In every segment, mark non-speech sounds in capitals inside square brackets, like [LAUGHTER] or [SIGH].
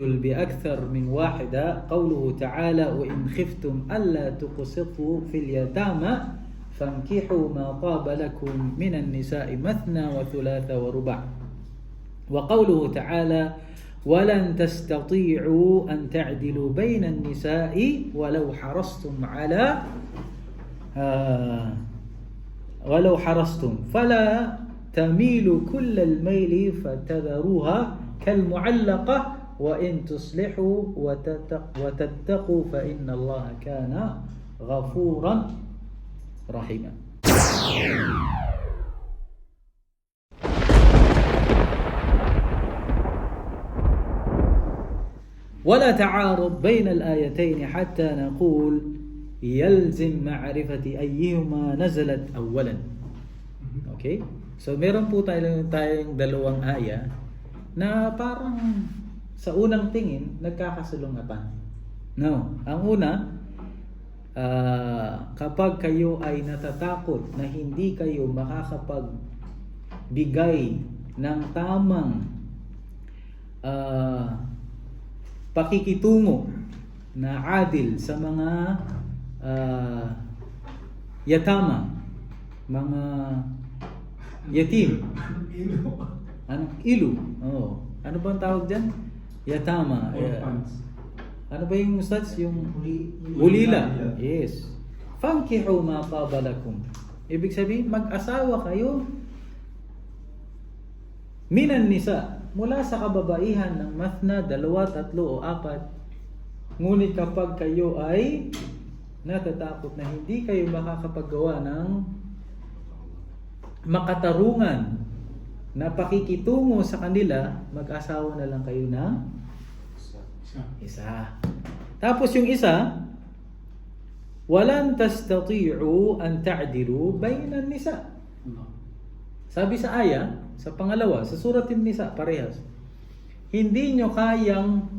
بأكثر من واحدة قوله تعالى وإن خفتم ألا تقسطوا في اليتامى فانكحوا ما طاب لكم من النساء مثنى وثلاث ورباع وقوله تعالى ولن تستطيعوا أن تعدلوا بين النساء ولو حرصتم على آه ولو حرصتم فلا تميلوا كل الميل فتذروها كالمعلقة وإن تصلحوا وتتق- وتتقوا فإن الله كان غفورا رحيما. ولا تعارض بين الآيتين حتى نقول يلزم معرفة أيهما نزلت أولا. Okay? So meron po tayo tayong dalawang aya na parang sa unang tingin nagkakasalungatan. No, ang una ah, kapag kayo ay natatakot na hindi kayo makakapag bigay ng tamang ah, pakikitungo na adil sa mga ah, yatama, mga yatim. Anong ilu? Oo. Ano ba ang tawag dyan? Yatama. Yeah. Orphans. Ano ba yung ustads? Yung Uli- ulila. ulila. Yes. Fankihu ma qabalakum. Ibig sabihin, mag-asawa kayo minan nisa mula sa kababaihan ng mathna, dalawa, tatlo o apat. Ngunit kapag kayo ay natatakot na hindi kayo makakapagawa ng makatarungan na pakikitungo sa kanila, mag-asawa na lang kayo ng Isa. Tapos yung isa, walan tastati'u an ta'dilu bainan nisa. Sabi sa aya, sa pangalawa, sa surat nisa parehas. Hindi nyo kayang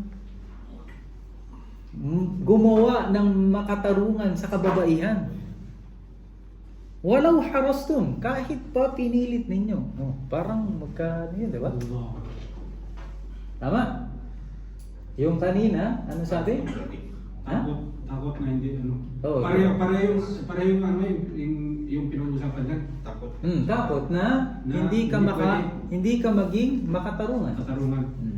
gumawa ng makatarungan sa kababaihan. Walau harastum, kahit pa pinilit ninyo. Oh, parang magka, yun, di ba? Tama? Yung kanina, ano sabi? Takot, takot na hindi ano. Oo. pareho, pareho, pareho yung ano yung, yung, yung pinag-usapan dyan. Takot. Hmm, takot na, Na hindi ka hindi maka pwede. hindi ka maging makatarungan. Katarungan. Hmm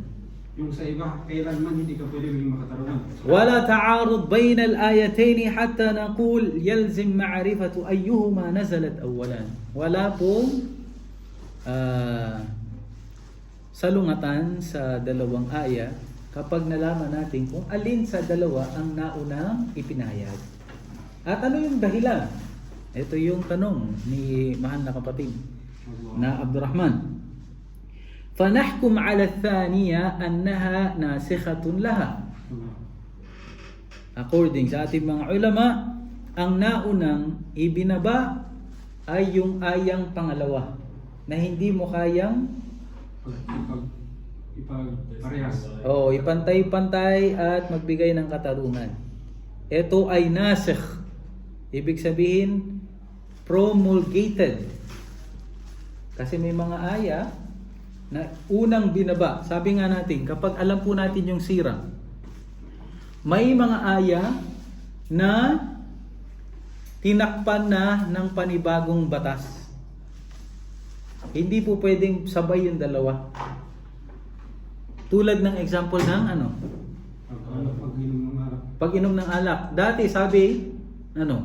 Yung sa iba, kailanman hindi ka pwede maging makatarungan. ولا تعارض بين الآيتين حتى نقول يلزم معرفة أيهما نزلت أولا ولا pong ah, salungatan sa dalawang aya kapag nalaman natin kung alin sa dalawa ang naunang ipinahayag. At ano yung dahilan? Ito yung tanong ni mahal na kapatid Allah. na Abdurrahman. فنحكم على الثانية أنها ناسخة لها Allah. According sa ating mga ulama, ang naunang ibinaba ay yung ayang pangalawa na hindi mo kayang Pag, ipag, ipag, parehas. oh, ipantay-pantay at magbigay ng katarungan. Ito ay nasikh. Ibig sabihin, promulgated. Kasi may mga aya na unang binaba. Sabi nga natin, kapag alam po natin yung sira, may mga aya na tinakpan na ng panibagong batas. Hindi po pwedeng sabay yung dalawa. Tulad ng example ng ano, Pag, ano, pag inom ng alak. pag inom ng alak. Dati sabi, ano,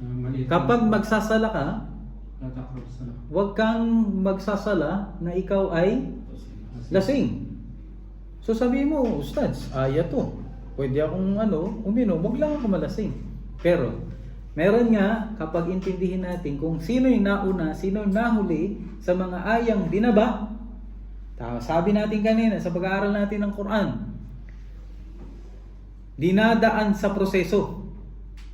maliit kapag magsasala ka, huwag kang magsasala na ikaw ay lasing. So sabi mo, Ustads, aya to. Pwede akong ano, uminom, wag lang ako malasing. Pero, meron nga, kapag intindihin natin kung sino yung nauna, sino yung nahuli sa mga ayang binaba, tama, sabi natin kanina sa pag-aaral natin ng Quran, dinadaan sa proseso.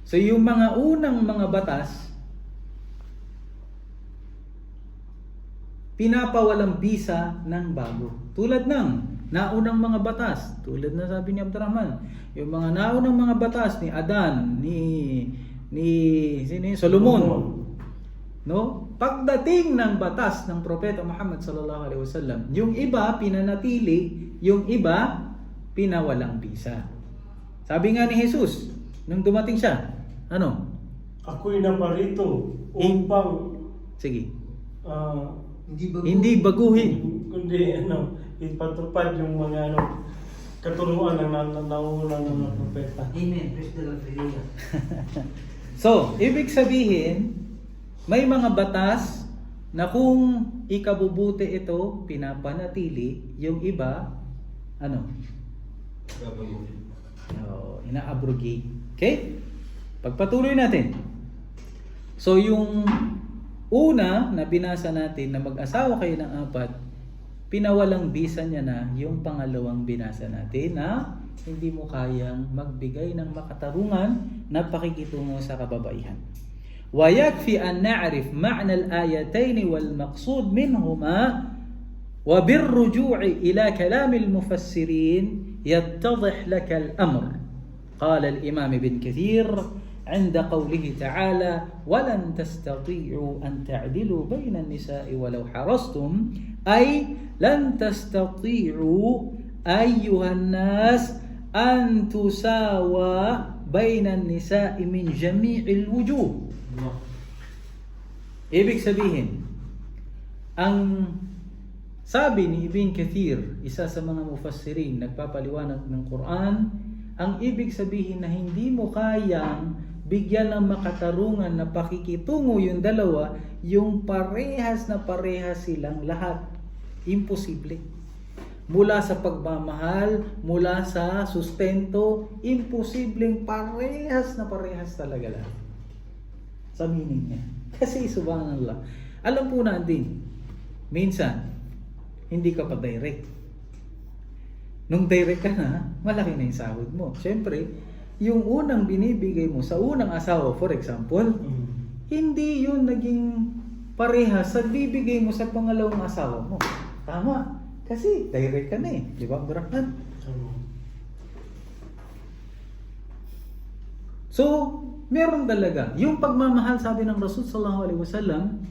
So yung mga unang mga batas, pinapawalang bisa ng bago. Tulad ng naunang mga batas, tulad na sabi ni Abdurrahman, yung mga naunang mga batas ni Adan, ni ni sino yun? Solomon. No? Pagdating ng batas ng propeta Muhammad sallallahu alaihi wasallam, yung iba pinanatili, yung iba pinawalang bisa. Sabi nga ni Jesus, nung dumating siya, ano? Ako'y naparito In- upang Sige. ah, Hindi bago. Hindi baguhin. kundi ano, ipatupad yung mga ano, katuruan ng na, na, nauna ng mga propeta. Amen. Praise the Lord. [LAUGHS] So, ibig sabihin, may mga batas na kung ikabubuti ito, pinapanatili, yung iba, ano? Oh, ina-abrogate. Okay? Pagpatuloy natin. So, yung una na binasa natin na mag-asawa kayo ng apat, pinawalang bisa niya na yung pangalawang binasa natin na hindi mo kayang magbigay ng makatarungan na pakikitungo sa kababaihan. ويكفي أن نعرف معنى الآيتين والمقصود منهما وبالرجوع إلى كلام المفسرين يتضح لك الأمر قال الإمام ابن كثير عند قوله تعالى ولن تستطيعوا أن تعدلوا بين النساء ولو حرصتم أي لن تستطيعوا أيها الناس أن تساوى بين النساء من جميع الوجوه Ibig sabihin, ang sabi ni Ibn Kathir, isa sa mga mufassirin, nagpapaliwanag ng Quran, ang ibig sabihin na hindi mo kayang bigyan ng makatarungan na pakikitungo yung dalawa, yung parehas na parehas silang lahat. Imposible. Mula sa pagmamahal, mula sa sustento, imposibleng parehas na parehas talaga lahat sa meaning niya. [LAUGHS] Kasi subhanallah, alam po natin, minsan, hindi ka pa direct. Nung direct ka na, malaki na yung sahod mo. Siyempre, yung unang binibigay mo sa unang asawa, for example, hindi yun naging parehas sa bibigay mo sa pangalawang asawa mo. Tama. Kasi direct ka na eh. Di ba, Abdurrahman? So, meron talaga. Yung pagmamahal, sabi ng Rasul sallallahu alaihi wasallam,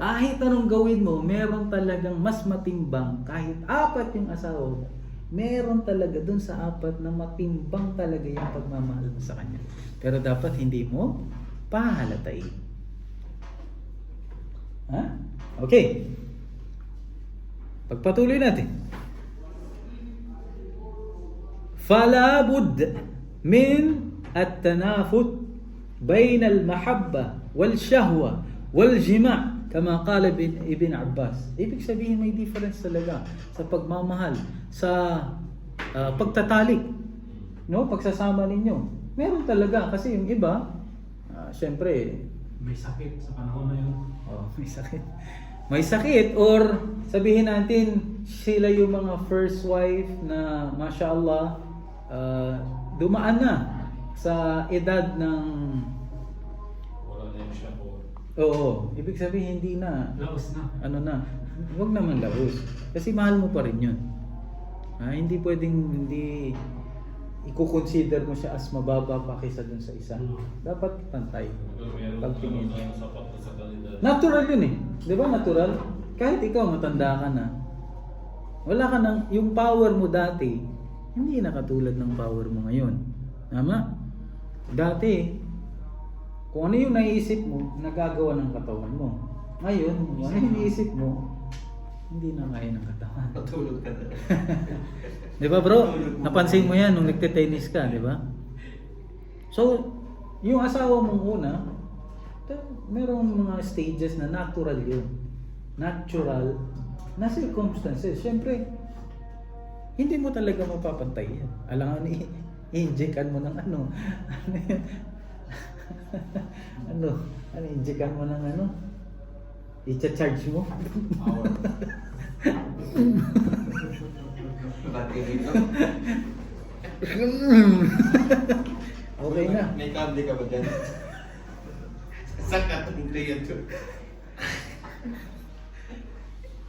kahit anong gawin mo, meron talagang mas matimbang. Kahit apat yung asawa mo, meron talaga dun sa apat na matimbang talaga yung pagmamahal mo sa kanya. Pero dapat hindi mo pahalatayin. Ha? Okay. Pagpatuloy natin. فلا بد من التنافت بين المحبة والشهوة والجماع Kama kala bin Ibn Abbas. Ibig sabihin may difference talaga sa pagmamahal, sa ah, uh, pagtatalik, no? Pagsasama ninyo. Meron talaga kasi yung iba, uh, syempre may sakit sa panahon na yun. Oh, may sakit. May sakit or sabihin natin sila yung mga first wife na masya Allah uh, ah, dumaan na sa edad ng Oo, ibig sabihin hindi na Laos na. ano na, wag naman labos. Kasi mahal mo pa rin yun. Ah, hindi pwedeng hindi i-consider mo siya as mababa pa kaysa dun sa isa. Dapat pantay. Pagtingin. Natural yun eh. Di ba natural? Kahit ikaw matanda ka na, wala ka nang, yung power mo dati, hindi na katulad ng power mo ngayon. Tama? Dati, kung ano yung naiisip mo, nagagawa ng katawan mo. Ngayon, kung ano yung iniisip mo, hindi na kaya ng katawan. Patulog ka na. [LAUGHS] Di ba bro? Napansin mo yan nung nagte-tennis ka, di ba? So, yung asawa mong una, merong mga stages na natural yun. Natural na circumstances. Siyempre, hindi mo talaga mapapantay yan. Alangan i injectan mo ng ano. [LAUGHS] Ano ano? Injectan mo ng ano? I-charge mo? Dito? [LAUGHS] okay na. May candy ka ba dyan? Sakat ang ingredient ko.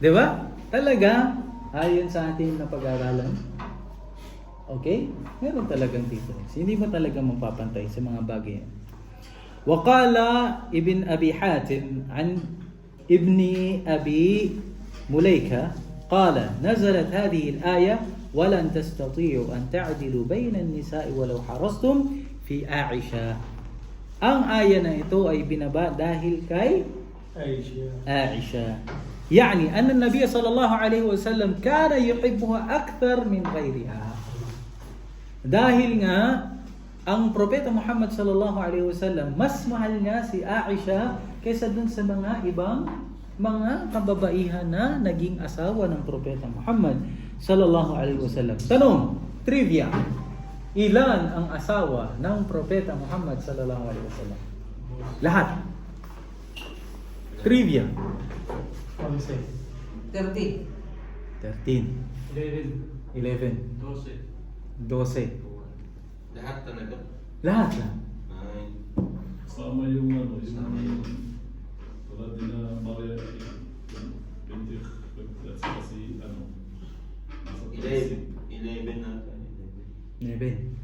Di ba? Talaga, ayon sa ating napag-aralan, okay? Meron talagang difference. Hindi mo talaga mapapantay sa mga bagay yan. وقال ابن أبي حاتم عن ابن أبي مليكة قال نزلت هذه الآية ولن تستطيعوا أن تعدلوا بين النساء ولو حرصتم في عائشة. Ang aya na ito ay binaba dahil kay. عائشة. يعني أن النبي صلى الله عليه وسلم كان يحبها أكثر من غيرها. dahil nga ang propeta Muhammad sallallahu alaihi wasallam mas mahal niya si Aisha kaysa dun sa mga ibang mga kababaihan na naging asawa ng propeta Muhammad sallallahu alaihi wasallam. Tanong, trivia. Ilan ang asawa ng propeta Muhammad sallallahu alaihi wasallam? Lahat. Trivia. Ano siya? 30. 13, 11. 11, 12. 12. Lahat talaga. Lahat lang. Nine. Sama yung ano, yung Sama yung- tulad din na Maria, yung binti, at saka si ano, Eleven. Eleven na. 11.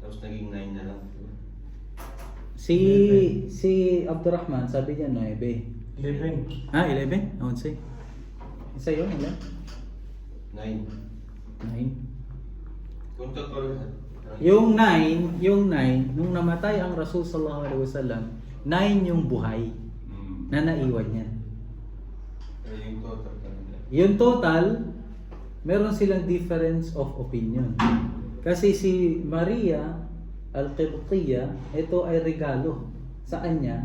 Tapos naging nine na lang. Si si Abdurrahman, sabi niya 9. 11. Ah, 11? 11. Isa yun, ilan? Nine. 9. Yung 9, yung 9, nung namatay ang Rasul sallallahu alaihi wasallam, 9 yung buhay Mm. na naiwan niya. Total. Yung total, meron silang difference of opinion. Kasi si Maria al-Qibtiyya, ito ay regalo sa kanya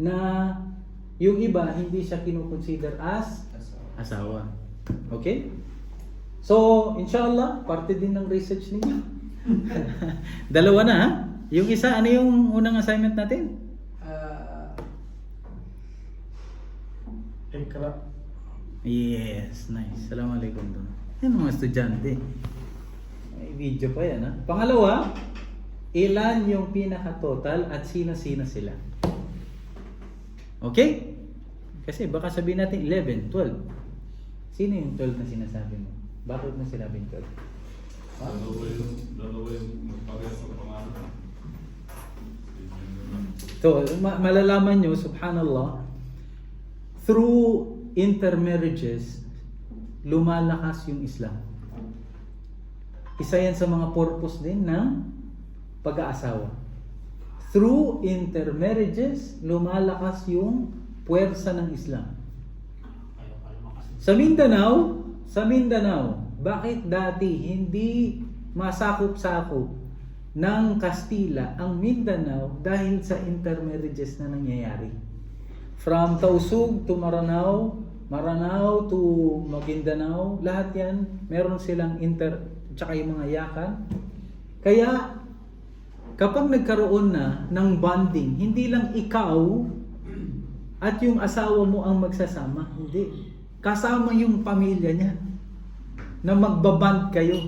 na yung iba hindi siya kinukonsider as asawa. Okay? So, inshallah, parte din ng research ninyo. [LAUGHS] Dalawa na ha? Yung isa, ano yung unang assignment natin? Ah, Ikra. Yes, nice. Assalamualaikum doon. Yan mga estudyante. May video pa yan ha. Pangalawa, ilan yung pinaka-total at sino-sino sila? Okay? Kasi baka sabihin natin 11, 12. Sino yung 12 na sinasabi mo? Bakit mo sinabing 12? Ha? Dalawa yung, dalawa yung magparehas sa pangalan. So, ma- malalaman nyo, subhanallah, through intermarriages, lumalakas yung Islam. Isa yan sa mga purpose din ng pag-aasawa. Through intermarriages, lumalakas yung puwersa ng Islam. Sa Mindanao, sa Mindanao, bakit dati hindi masakop-sakop ng Kastila ang Mindanao dahil sa intermarriages na nangyayari? From Tausug to Maranao, Maranao to Maguindanao, lahat yan, meron silang inter, tsaka yung mga yakan. Kaya, kapag nagkaroon na ng bonding, hindi lang ikaw at yung asawa mo ang magsasama. Hindi. Kasama yung pamilya niya na magbaband kayo.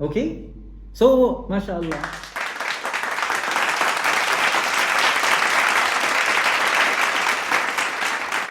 Okay? So, mashallah.